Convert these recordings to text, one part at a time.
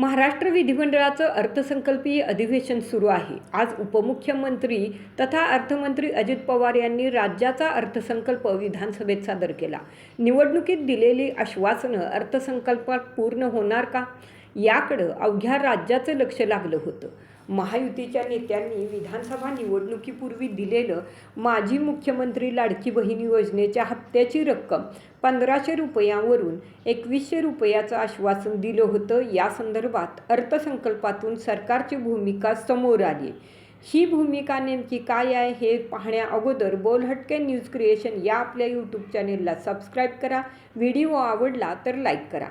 महाराष्ट्र विधिमंडळाचं अर्थसंकल्पीय अधिवेशन सुरू आहे. आज उपमुख्यमंत्री तथा अर्थमंत्री अजित पवार यांनी राज्याचा अर्थसंकल्प विधानसभेत सादर केला. निवडणुकीत दिलेली आश्वासनं अर्थसंकल्पात पूर्ण होणार का? याकडं अवघ्या राज्याचं लक्ष लागलं होतं. महायुतीच्या नेत्यांनी विधानसभा निवडणुकीपूर्वी दिलेलं माजी मुख्यमंत्री लाडकी बहीण योजनेच्या हप्त्याची रक्कम पंधराशे रुपयांवरून एकवीसशे रुपयाचं आश्वासन दिलं होतं. या संदर्भात अर्थसंकल्पातून सरकारची भूमिका समोर आली. ही भूमिका नेमकी काय आहे हे पाहण्या अगोदर बोलहटके न्यूज क्रिएशन या आपल्या यूट्यूब चॅनेलला सबस्क्राईब करा. व्हिडिओ आवडला तर लाईक करा.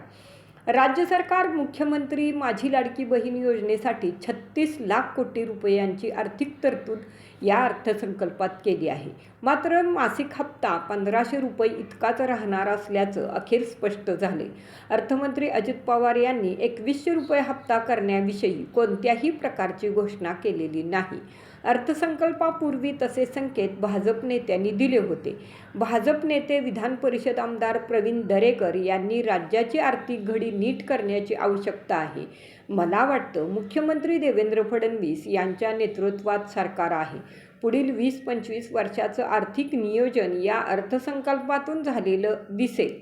राज्य सरकार मुख्यमंत्री माझी लाडकी बहीण योजनेसाठी छत्तीस लाख कोटी रुपयांची आर्थिक तरतूद या अर्थसंकल्पात केली आहे. मात्र मासिक हप्ता पंधराशे रुपये इतकाच राहणार असल्याचं अखेर स्पष्ट झाले. अर्थमंत्री अजित पवार यांनी एकवीसशे रुपये हप्ता करण्याविषयी कोणत्याही प्रकारची घोषणा केलेली नाही. अर्थसंकल्पापूर्वी तसे संकेत भाजप नेत्यांनी दिले होते. भाजप नेते विधान परिषद आमदार प्रवीण दरेकर यांनी राज्याची आर्थिक घडी नीट करण्याची आवश्यकता आहे. मला वाटतं मुख्यमंत्री देवेंद्र फडणवीस यांच्या नेतृत्वात सरकार आहे. पुढील वीस पंचवीस वर्षाचं आर्थिक नियोजन या अर्थसंकल्पातून झालेलं दिसेल.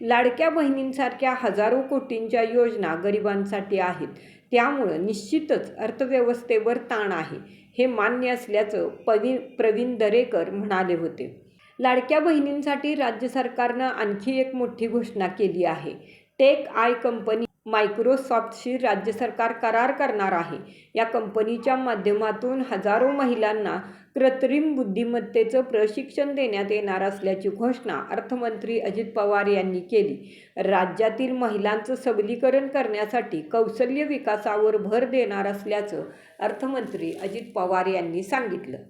लाडक्या बहिणींसारख्या हजारो कोटींच्या योजना गरिबांसाठी आहेत. त्यामुळं निश्चितच अर्थव्यवस्थेवर ताण आहे हे मान्य असल्याचं पवी प्रवीण दरेकर म्हणाले होते. लाडक्या बहिणींसाठी राज्य सरकारनं आणखी एक मोठी घोषणा केली आहे. टेक आय कंपनी मायक्रोसॉफ्टशी राज्य सरकार करार करणार आहे. या कंपनीच्या माध्यमातून हजारो महिलांना कृत्रिम बुद्धिमत्तेचं प्रशिक्षण देण्यात येणार असल्याची घोषणा अर्थमंत्री अजित पवार यांनी केली. राज्यातील महिलांचं सबलीकरण करण्यासाठी कौशल्य विकासावर भर देणार असल्याचं अर्थमंत्री अजित पवार यांनी सांगितलं.